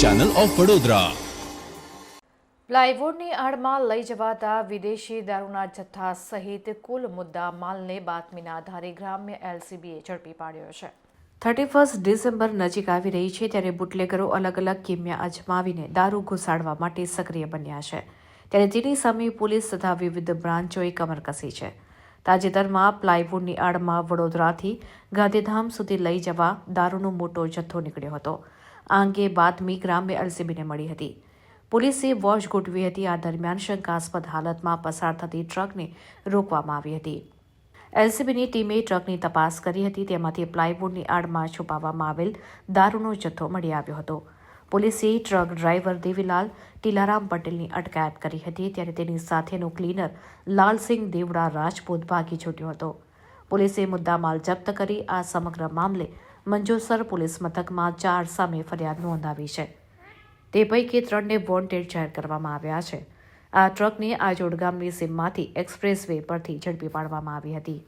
Channel of Vadodara પ્લાયવુડની આડમાં લઈ જવાતા વિદેશી દારૂના જથ્થા સહિત કુલ મુદ્દા માલને બાતમીના આધારે ગ્રામ્ય એલસીબીએ ઝડપી પાડ્યો છે. થર્ટી ફર્સ્ટ ડિસેમ્બર નજીક આવી રહી છે ત્યારે બુટલેગરો અલગ અલગ કિમ્યા અજમાવીને દારૂ ઘુસાડવા માટે સક્રિય બન્યા છે. ત્યારે તેની સામે પોલીસ તથા વિવિધ બ્રાન્ચોએ કમર કસી છે. તાજેતરમાં પ્લાયવુડની આડમાં વડોદરાથી ગાંધીધામ સુધી લઈ જવા દારૂનો મોટો જથ્થો નીકળ્યો હતો. આ અંગે બાતમી ગ્રામ્ય એલસીબીને મળી હતી. પોલીસે વોચ ગોઠવી હતી. આ દરમિયાન શંકાસ્પદ હાલતમાં પસાર થતી ટ્રકને રોકવામાં આવી હતી. એલસીબીની ટીમે ટ્રકની તપાસ કરી હતી. તેમાંથી પ્લાયવુડની આડમાં છુપાવવામાં આવેલ દારૂનો જથ્થો મળી આવ્યો હતો. પોલીસે ટ્રક ડ્રાઈવર દેવીલાલ ટીલારામ પટેલની અટકાયત કરી હતી. ત્યારે તેની સાથેનો ક્લીનર લાલસિંહ દેવડા રાજપૂત ભાગી છૂટ્યો હતો. પોલીસે મુદ્દામાલ જપ્ત કરી આ સમગ્ર મામલે મંજોસર પોલીસ મથકમાં ચાર સામે ફરિયાદ નોંધાવી છે. તે પૈકી ત્રણને વોન્ટેડ જાહેર કરવામાં આવ્યા છે. આ ટ્રકને આજોડ ગામની સીમમાંથી એક્સપ્રેસ વે પરથી ઝડપી પાડવામાં આવી હતી.